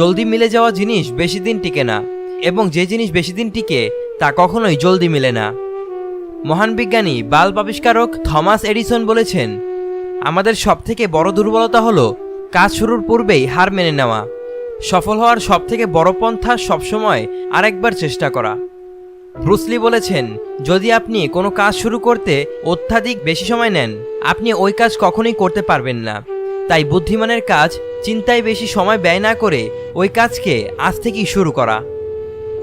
জলদি মিলে যাওয়া জিনিস বেশি দিন টিকে না, এবং যে জিনিস বেশি দিন টিকে, তা কখনোই জলদি মিলে না। মহান বিজ্ঞানী বাল্ব আবিষ্কারক থমাস এডিসন বলেছেন, আমাদের সবথেকে বড় দুর্বলতা হলো, কাজ শুরুর পূর্বেই হার মেনে নেওয়া। সফল হওয়ার সবথেকে বড় পন্থা সবসময় আরেকবার চেষ্টা করা। ব্রুসলি বলেছেন, যদি আপনি কোনো কাজ শুরু করতে অত্যাধিক বেশি সময় নেন, আপনি ওই কাজ কখনোই করতে পারবেন না। তাই বুদ্ধিমানের কাজ চিন্তায় বেশি সময় ব্যয় না করে ওই কাজকে আজ থেকেই শুরু করা।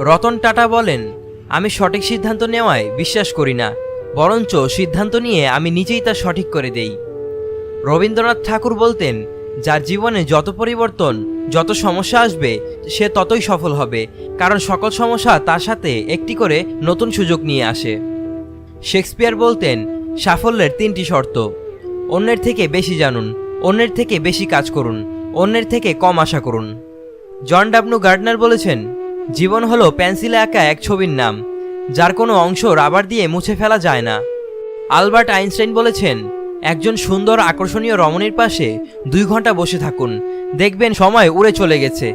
রতন টাটা বলেন, আমি সঠিক সিদ্ধান্ত নেওয়ায় বিশ্বাস করি না, বরঞ্চ সিদ্ধান্ত নিয়ে আমি নিজেই তা সঠিক করে দেই। রবীন্দ্রনাথ ঠাকুর বলতেন, যার জীবনে যত পরিবর্তন, যত সমস্যা আসবে, সে ততই সফল হবে, কারণ সকল সমস্যা তার সাথে একটি করে নতুন সুযোগ নিয়ে আসে। শেক্সপিয়ার বলতেন, সাফল্যের তিনটি শর্ত, অন্যের থেকে বেশি জানুন। অন্যের থেকে বেশি কাজ করুন, অন্যের থেকে কম আশা করুন। জন ডাবনু গার্ডনার বলেছেন, জীবন হলো পেন্সিলে আঁকা এক ছবির নাম, যার কোনো অংশ রাবার দিয়ে মুছে ফেলা যায় না। আলবার্ট আইনস্টাইন বলেছেন, একজন সুন্দর আকর্ষণীয় রমণীর পাশে দুই ঘণ্টা বসে থাকুন, দেখবেন সময় উড়ে চলে গেছে।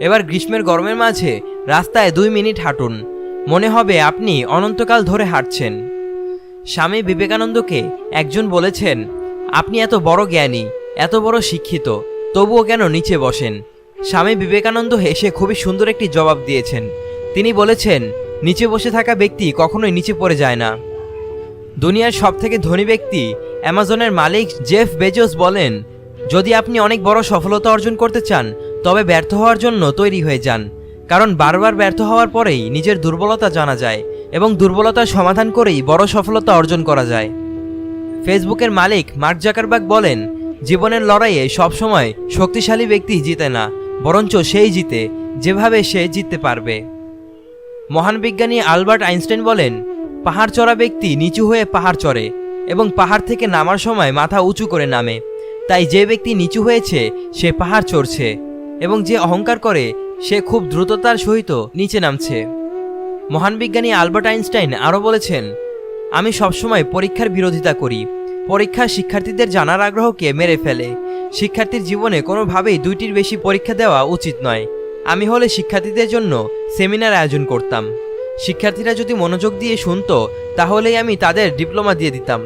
এবার গ্রীষ্মের গরমের মাঝে রাস্তায় দুই মিনিট হাঁটুন, মনে হবে আপনি অনন্তকাল ধরে হাঁটছেন। স্বামী বিবেকানন্দকে একজন বলেছেন, আপনি এত বড় জ্ঞানী এত বড় শিক্ষিত, তবুও কেন নিচে বসেন? স্বামী বিবেকানন্দ হেসে খুবই সুন্দর একটি জবাব দিয়েছেন। তিনি বলেছেন, নিচে বসে থাকা ব্যক্তি কখনোই নিচে পড়ে যায় না। দুনিয়ার সবথেকে ধনী ব্যক্তি অ্যামাজনের মালিক জেফ বেজোস বলেন, যদি আপনি অনেক বড় সফলতা অর্জন করতে চান, তবে ব্যর্থ হওয়ার জন্য তৈরি হয়ে যান। কারণ বারবার ব্যর্থ হওয়ার পরেই নিজের দুর্বলতা জানা যায় এবং দুর্বলতার সমাধান করেই বড় সফলতা অর্জন করা যায়। ফেসবুকের মালিক মার্ক জাকারবার্গ বলেন জীবনের লড়াইয়ে সবসময় শক্তিশালী ব্যক্তি জিতে না, বরঞ্চ সেই জিতে, যেভাবে সে জিততে পারবে। মহান বিজ্ঞানী আলবার্ট আইনস্টাইন বলেন, পাহাড় চড়া ব্যক্তি নিচু হয়ে পাহাড় চড়ে এবং পাহাড় থেকে নামার সময় মাথা উঁচু করে নামে। তাই যে ব্যক্তি নিচু হয়েছে, সে পাহাড় চড়ছে এবং যে অহংকার করে, সে খুব দ্রুততার সহিত নিচে নামছে। মহান বিজ্ঞানী আলবার্ট আইনস্টাইন আরও বলেছেন, আমি সবসময় পরীক্ষার বিরোধিতা করি পরীক্ষা শিক্ষার্থীদের জানার আগ্রহকে মেরে ফেলে? শিক্ষার্থীর জীবনে কোনোভাবেই দুইটির বেশি পরীক্ষা দেওয়া উচিত নয়। আমি হলে শিক্ষার্থীদের জন্য সেমিনার আয়োজন করতাম। শিক্ষার্থীরা যদি মনোযোগ দিয়ে শুনতো, তাহলেই আমি তাদের ডিপ্লোমা দিয়ে দিতাম।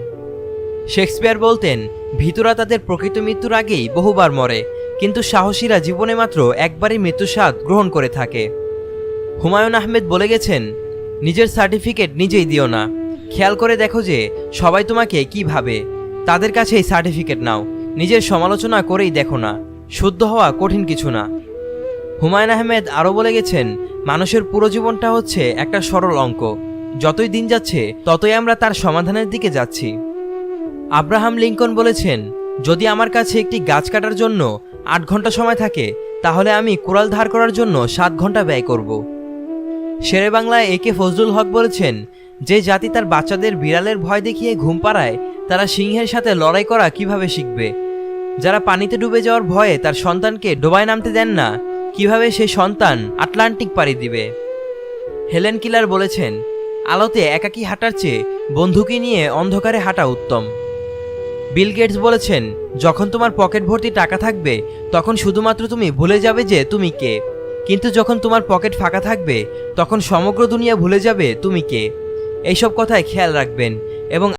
শেক্সপিয়ার বলতেন, ভিতরা তাদের প্রকৃত মৃত্যুর আগেই বহুবার মরে, কিন্তু সাহসীরা জীবনে মাত্র একবারই মৃত্যুর স্বাদ গ্রহণ করে থাকে। হুমায়ুন আহমেদ বলে গেছেন, নিজের সার্টিফিকেট নিজেই দিও না। খেয়াল করে দেখো যে সবাই তোমাকে কি ভাবে। তাদের কাছেই সার্টিফিকেট নাও। নিজের সমালোচনা করেই দেখো না। শুদ্ধ হওয়া কঠিন কিছু না। হুমায়ুন আহমেদ আরও বলে গেছেন, মানুষের পুরো জীবনটা হচ্ছে একটা সরল অঙ্ক। যতই দিন যাচ্ছে, ততই আমরা তার সমাধানের দিকে যাচ্ছি। আব্রাহাম লিঙ্কন বলেছেন, যদি আমার কাছে একটি গাছ কাটার জন্য আট ঘণ্টা সময় থাকে, তাহলে আমি কুড়াল ধার করার জন্য সাত ঘণ্টা ব্যয় করব। শেরে বাংলায় একে ফজলুল হক বলেছেন যে জাতি তার বাচ্চাদের বিড়ালের ভয় দেখিয়ে ঘুম পাড়ায়, তারা সিংহের সাথে লড়াই করা কীভাবে শিখবে? যারা পানিতে ডুবে যাওয়ার ভয়ে তার সন্তানকে ডোবায় নামতে দেন না, কীভাবে সেই সন্তান আটলান্টিক পাড়ি দিবে? হেলেন কিলার বলেছেন, আলোতে একাকী হাঁটার চেয়ে বন্ধুকে নিয়ে অন্ধকারে হাঁটা উত্তম। বিল গেটস বলেছেন, যখন তোমার পকেট ভর্তি টাকা থাকবে, তখন শুধুমাত্র তুমি ভুলে যাবে যে তুমি কে। কিন্তু যখন তোমার পকেট ফাঁকা থাকবে, তখন সমগ্র দুনিয়া ভুলে যাবে তুমি কে। এইসব কথায় খেয়াল রাখবেন এবং